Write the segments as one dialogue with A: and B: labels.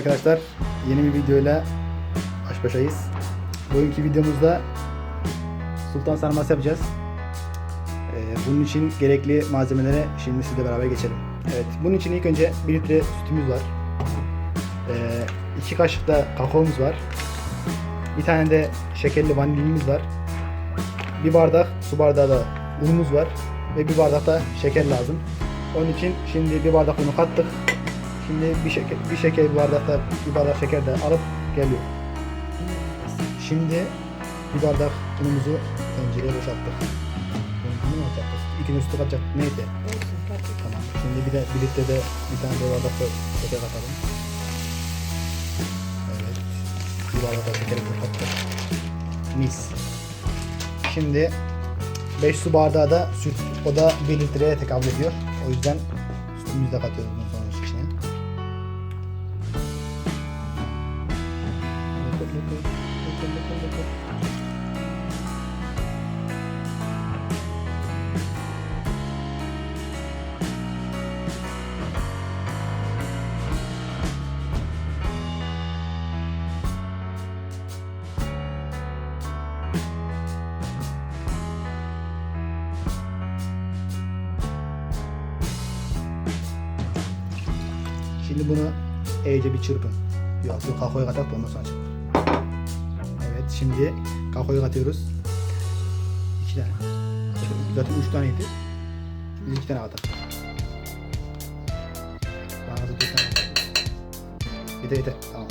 A: arkadaşlar. Yeni bir videoyla baş başayız. Bugünkü videomuzda sultan sarması yapacağız. Ee, bunun için gerekli malzemelere şimdi sizle beraber geçelim. Evet, bunun için ilk önce 1 litre sütümüz var. 2 kaşık da kakaomuz var. Bir tane de şekerli vanilimiz var. Bir bardak su bardağı da unumuz var. Ve bir bardak da şeker lazım. Onun için şimdi bir bardak unu kattık. Şimdi bir şeker, bir şeker bardakta bir bardak şeker de alıp geliyor. Şimdi bir bardak unumuzu tencereye boşalttık. Bunu mu atacaktık? İkinci sütü katacak. Neydi? Tamam. Şimdi bir de bir de bir tane de bardak da şeker katalım. Evet. Bir bardak da şeker kattık. Mis. Şimdi 5 su bardağı da süt. O da 1 litreye tekabül ediyor. O yüzden sütümüzü de katıyoruz Şimdi bunu iyice bir çırpın. Yok yok kakaoyu katak da ondan sonra. Evet şimdi kakaoyu katıyoruz. İki tane. Zaten üç taneydi. Biz iki tane katak. Da bir tane. Yeter yeter. Tamam.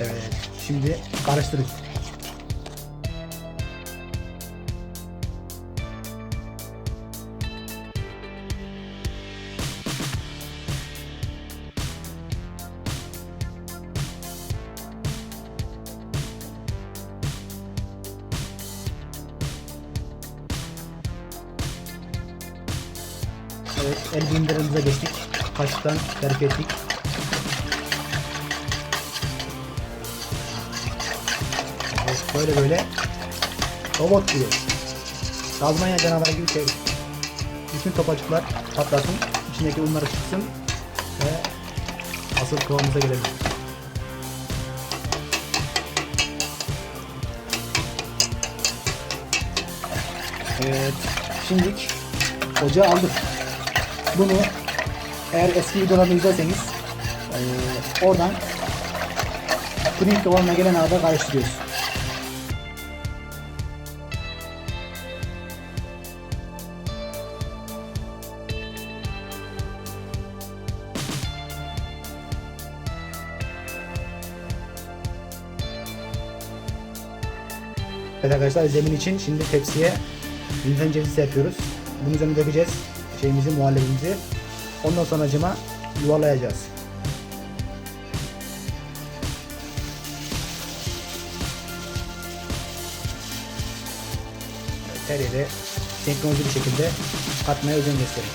A: Evet. Şimdi karıştırın. Evet, el bindirimize geçtik. Kaşıktan terk ettik. Evet, böyle böyle robot gibi. Tazmanya canavarı gibi şey. Bütün topacıklar patlasın, içindeki unları çıksın ve asıl kıvamımıza gelelim. Evet, şimdilik ocağı aldık. Bunu eğer eski videolarını izlerseniz eee, oradan puding kıvamına gelen arada karıştırıyoruz. Evet arkadaşlar zemin için şimdi tepsiye Hindistan cevizi yapıyoruz. Bunun üzerine dökeceğiz şeyimizi, muhallebimizi. Ondan sonra cıma yuvarlayacağız. Her yere senkronize bir şekilde katmaya özen gösterin.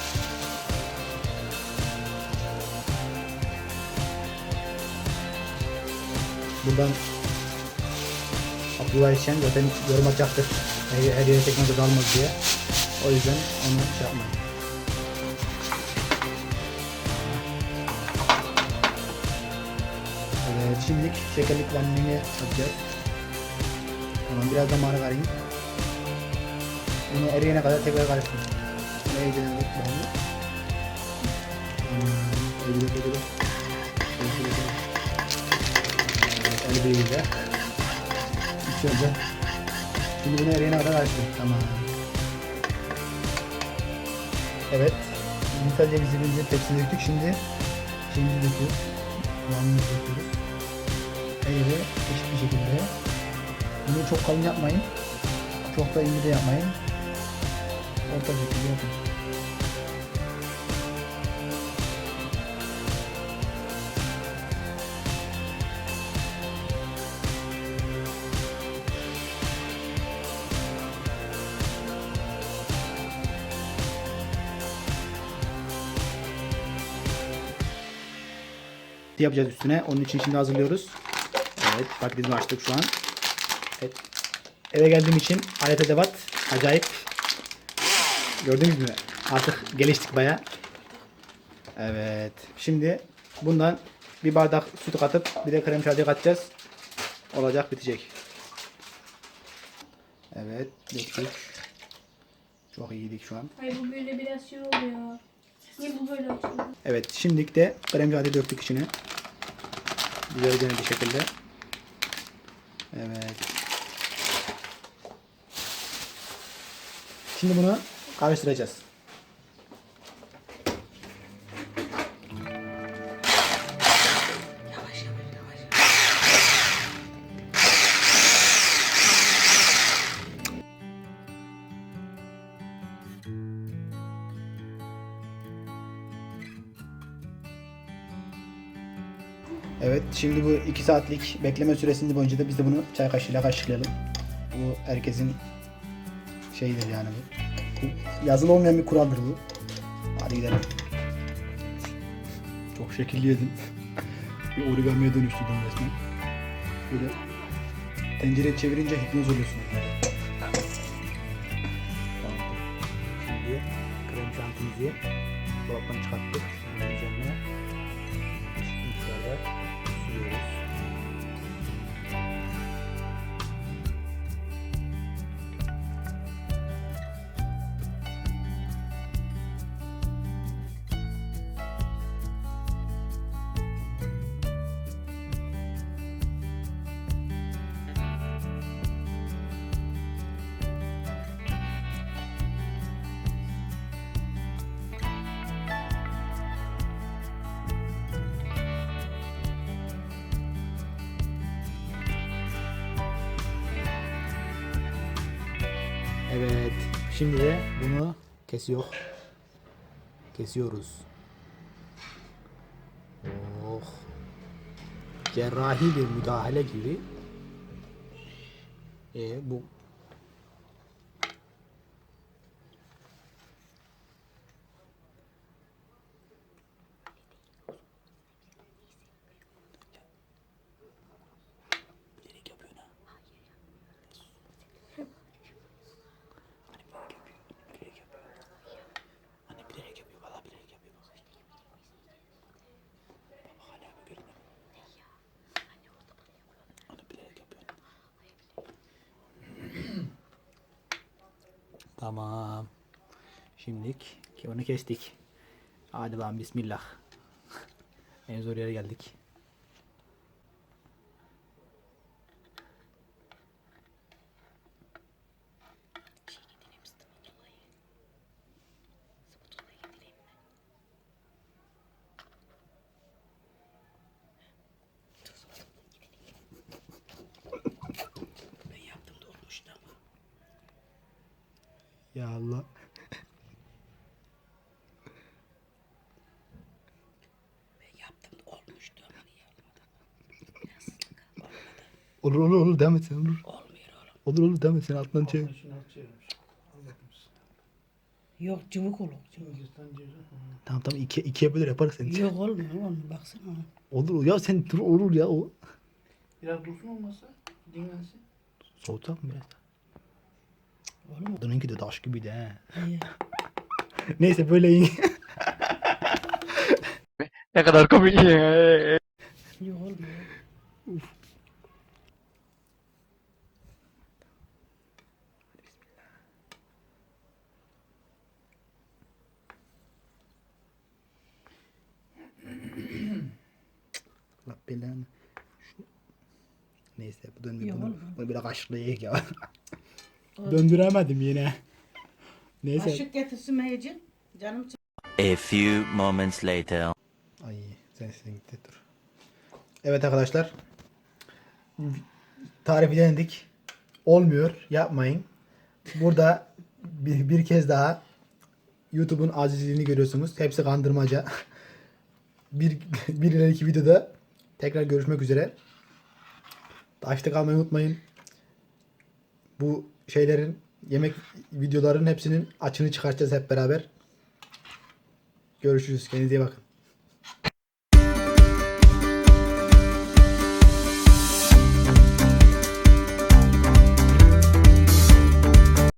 A: Buradan Abdullah İşen zaten yorum atacaktır. Her, her yere teknoloji kalmaz diye. O yüzden onu şey yapmayın. Şimdilik şekerlik vanilini atacağız. Tamam, biraz da mara vereyim. Bunu eriyene kadar tekrar karıştırın. Bunu bakalım. Hmm, bir güzel. İki oldu. Şimdi bunu eriyene kadar karıştırın. Tamam. Evet. Yumurta cevizimizi tepsiye döktük. Şimdi şeyimizi döküyoruz. Soğanımızı döküyoruz. Her eşit bir şekilde. Bunu çok kalın yapmayın. Çok da ince de yapmayın. Orta şekilde yapın. yapacağız üstüne. Onun için şimdi hazırlıyoruz. Evet patatesimi açtık şu an. Evet. Eve geldiğim için alet edevat acayip. Gördünüz mü? Artık geliştik baya. Evet. Şimdi bundan bir bardak süt katıp bir de krem şanti katacağız. Olacak bitecek. Evet döktük. Çok iyiydik şu an.
B: Ay bu böyle biraz şey oluyor. Niye bu böyle açılıyor?
A: Evet şimdilik de krem şanti döktük içine. Güzelce bir şekilde. Evet. Şimdi bunu karıştıracağız. Şimdi bu 2 saatlik bekleme süresinde boyunca da biz de bunu çay kaşığıyla kaşıklayalım. Bu herkesin şeyidir yani bu. yazılı olmayan bir kuraldır bu. Hadi gidelim. Çok şekilli yedim. bir origamiye dönüştürdüm resmen. Böyle tencereye çevirince hipnoz oluyorsun. Şimdi krem şantimizi dolaptan çıkarttık. Şimdi üzerine eşit ediyoruz. Evet. Şimdi de bunu kesiyor. Kesiyoruz. Oh. Cerrahi bir müdahale gibi. E bu tamam. Şimdilik ki onu kestik. Hadi lan bismillah. en zor yere geldik. Ya Allah.
C: Ben yaptım olmuştu ama niye olmadı?
A: Olur olur olur devam et sen olur.
C: Olmuyor oğlum.
A: Olur olur devam et sen altından çevir.
C: Yok cıvık olur. Cıvık.
A: Tamam tamam iki, ikiye böler yaparız sen.
C: Yok olmuyor olmuyor baksana.
A: Olur ya sen dur olur ya o.
D: Biraz dursun olmasa dinlensin.
A: Soğutak mı biraz?
C: Olmuyor.
A: De taş gibiydi he.
C: İyi.
A: Neyse böyle iyi.
D: Ne kadar komik.
C: Yok olmuyor.
A: Allah belanı. Şu- Neyse bu döndü. Bunu, bunu biraz kaşıklayayım ya. Döndüremedim yine. Neyse.
C: Aşık getirsin Meycin. Canım
E: A few moments later.
A: Ay sen sen gitti dur. Evet arkadaşlar. Tarifi denedik. Olmuyor. Yapmayın. Burada bir, bir kez daha YouTube'un azizliğini görüyorsunuz. Hepsi kandırmaca. bir, bir ileriki videoda tekrar görüşmek üzere. Takipte kalmayı unutmayın. Bu şeylerin yemek videoların hepsinin açını çıkartacağız hep beraber. Görüşürüz. Kendinize iyi bakın.